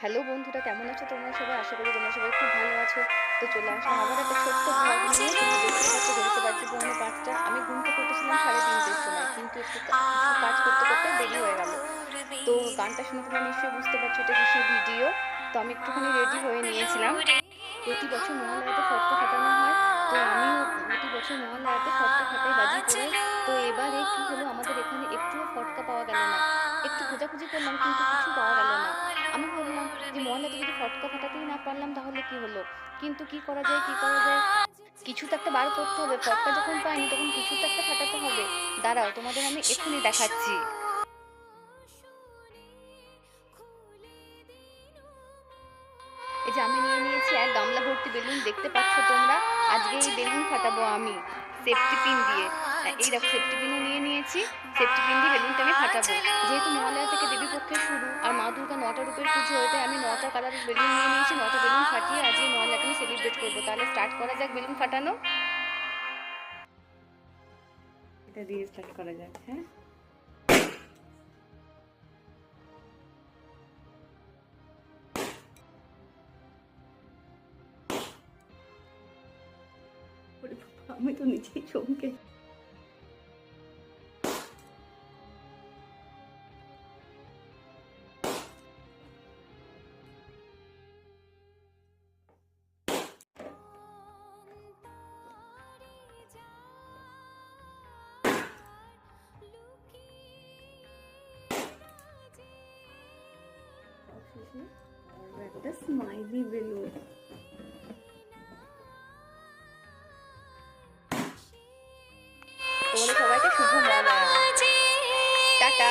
Hello বন্ধুরা, কেমন আছো তোমরা সবাই? আশা করি তোমরা সবাই খুব ভালো আছো। তো চলে আসলাম আবার একটা ছোট্ট ব্লগ নিয়ে। দেখতে পাচ্ছ পৌনে পাঁচটা আমি ঘুম থেকে উঠেছিলাম সাড়ে তিনটের সময়, কিন্তু একটু কাজ করতে করতে দেরি হয়ে গেল। তো গানটা শুনে তোমরা নিশ্চয়ই বুঝতে পারছ এটা কিসের ভিডিও। তো আমি একটুখানি রেডি হয়ে নিয়েছিলাম। প্রতি বছর মহালয়াতে ফটকা ফাটানো হয়। তো আমিও প্রতি বছর মহালয়াতে ফটকা ফাটাই বাজি করে। তো এবারে কি হলো? আমাদের এখানে একটুও ফটকা পাওয়া গেল না। একটু খোঁজাখুঁজি করলাম, কিন্তু কিছু পাওয়া গেল না। যে মহালয়াতে যদি ফটকা ফাটাতেই না পারলাম, তাহলে কি হলো? কিন্তু কি করা যায়, কি করা যায়? কিছু তো একটা বার করতে হবে, ফটকা যখন পাইনি তখন কিছু তো একটা ফাটাতে হবে। দাঁড়াও, তোমাদের আমি এক্ষুনি দেখাচ্ছি। এই যে আমি নিয়ে নিয়েছি এক গামলা ভর্তি বেলুন, দেখতে পাচ্ছ তোমরা? আজকে এই বেলুন ফাটাবো আমি সেফটি পিন দিয়ে। এই দেখো সেফটি পিনও নিয়ে নিয়েছি সেফটি পিন দিয়ে বেলুনটা আমি ফাটাবো। যেহেতু মহালয়া থেকে দেবী নটা রূপের পুজো হতে আমি নটা কালারের বেলুন নিয়ে নিয়েছি, নটা বেলুন ফাটিয়ে আজকে মহালয়াকে আমি সেলিব্রেট করব। তাহলে স্টার্ট করা যাক বেলুন ফাটানো। এটা দিয়ে স্টার্ট করা যাক হ্যাঁ? আমি তো নিজেই চমকে excuse me let the smiley balloon তোমাদের সবাইকে শুভ মনে টাটা